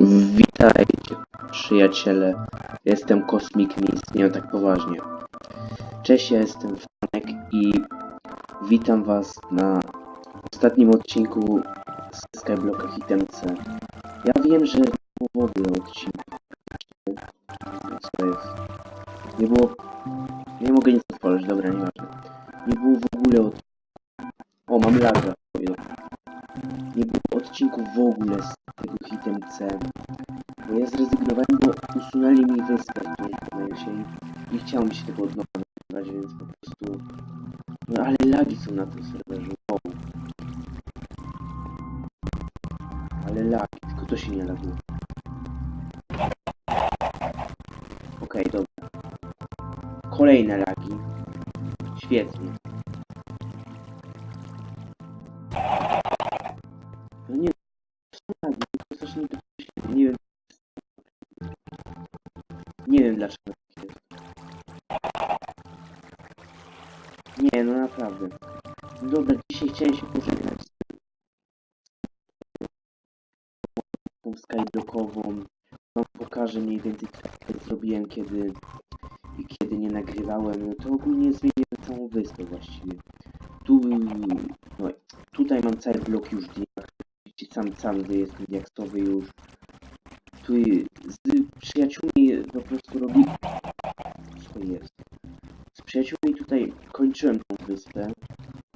Witajcie, przyjaciele. Jestem Kosmik Mist, nie tak poważnie. Cześć, ja jestem Franek i witam was na ostatnim odcinku z Skyblocka Hitemce. Ja wiem, że nie było w ogóle? Nie było... Nie mogę nic otworzyć, dobra, nieważne. Nie było w ogóle od... O, mam laga. Nie było odcinków w ogóle z tego Hitemce. Bo ja zrezygnowałem, bo usunęli mi wyspę w którymś momencie i nie chciało mi się tego od nowa nagrywać, więc po prostu... No ale lagi są na tym serwerze, wow. Ale lagi, tylko to się nie laguje. Okej, dobra. Kolejne lagi. Świetnie. No nie, lagi, tylko strasznie to nie wiem. Nie wiem dlaczego tak jest. Nie, no naprawdę. No Dobra, dzisiaj chciałem się pożegnać z tą skyblockową. Wam pokażę mniej więcej co zrobiłem kiedy i kiedy nie nagrywałem. No to ogólnie zmieniłem całą wyspę właściwie. Tu, no, tutaj mam cały blok już diak. Sam sam jestem diaksowy już. Tu z przyjaciółmi po prostu robi... Co jest? Z przyjaciółmi tutaj kończyłem tą wyspę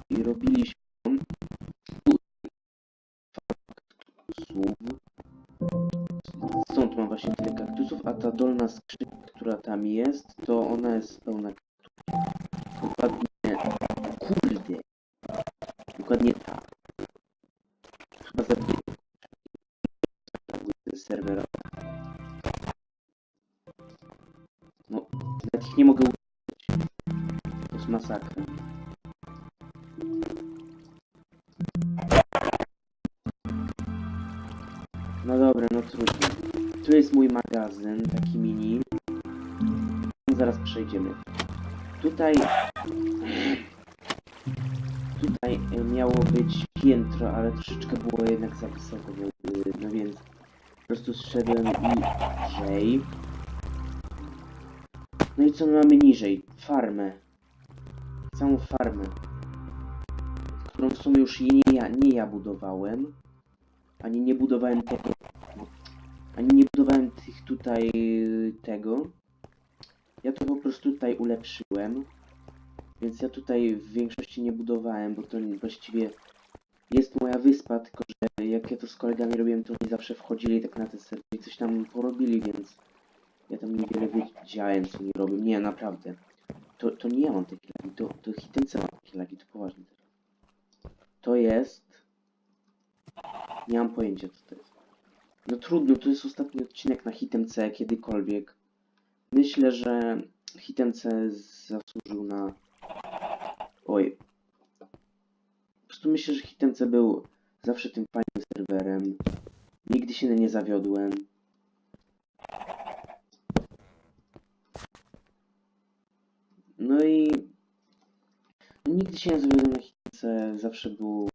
i robiliśmy. Stąd mam właśnie tyle kaktusów, a ta dolna skrzynka, która tam jest, to ona jest pełna. Dokładnie... Kurde! Dokładnie ta. Chyba zabiję serwera. No, nawet ich nie mogę użyć. To jest masakra. No dobra, no trudno. Tu jest mój magazyn, taki mini. Zaraz przejdziemy. Tutaj... Tutaj miało być piętro, ale troszeczkę było jednak za wysoko, no więc po prostu zszedłem niżej. No i co my mamy niżej? Farmę. Całą farmę. Którą w sumie już nie ja, nie ja budowałem. Ani nie budowałem tego. Ani nie budowałem tych tutaj tego. Ja to po prostu tutaj ulepszyłem. Więc ja tutaj w większości nie budowałem, bo to właściwie jest moja wyspa, tylko że jak ja to z kolegami robiłem, to oni zawsze wchodzili tak na te serwery i coś tam porobili, więc ja tam niewiele wiedziałem, co oni robią. Nie, naprawdę. To, to nie ja mam takie lagi, to, to Hitence ma takie lagi, to poważnie. To jest... Nie mam pojęcia, co to jest. No trudno, to jest ostatni odcinek na Hitemce kiedykolwiek. Myślę, że Hitemce zasłużył na... Oj. Po prostu myślę, że Hitemce był zawsze tym fajnym serwerem. Nigdy się nie zawiodłem. No i... Nigdy się nie zawiodłem na Hitemce, zawsze był...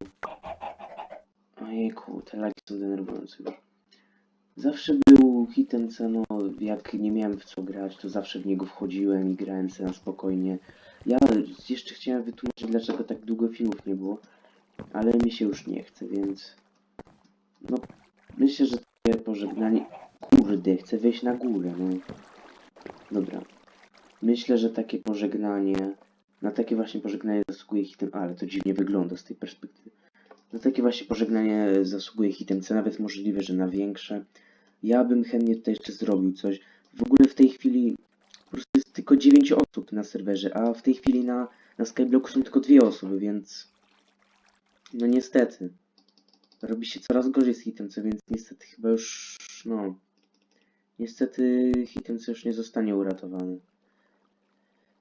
Ojejku, te lagi są denerwujące. Zawsze był hitem no jak nie miałem w co grać, to zawsze w niego wchodziłem i grałem sobie na spokojnie. Ja jeszcze chciałem wytłumaczyć, dlaczego tak długo filmów nie było, ale mi się już nie chce, więc... No, myślę, że takie pożegnanie... Kurde, chcę wejść na górę, no. Dobra. Myślę, że takie pożegnanie... Na takie właśnie pożegnanie zasługuje hitem... Ale to dziwnie wygląda z tej perspektywy. Na takie właśnie pożegnanie zasługuje hitemce, nawet możliwe, że na większe. Ja bym chętnie tutaj jeszcze zrobił coś. W ogóle w tej chwili po prostu jest tylko 9 osób na serwerze, a w tej chwili na, na Skyblocku są tylko dwie osoby, więc no niestety. Robi się coraz gorzej z hitemce, więc niestety chyba już, no, niestety hitemce już nie zostanie uratowany.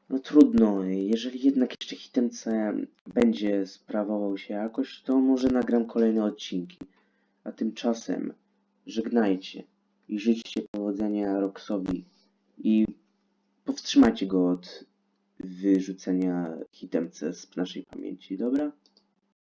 No trudno, jeżeli jednak jeszcze hitemce będzie sprawował się jakoś, to może nagram kolejne odcinki. A tymczasem żegnajcie i życzcie powodzenia Roxowi i powstrzymajcie go od wyrzucenia hitemce z naszej pamięci, dobra?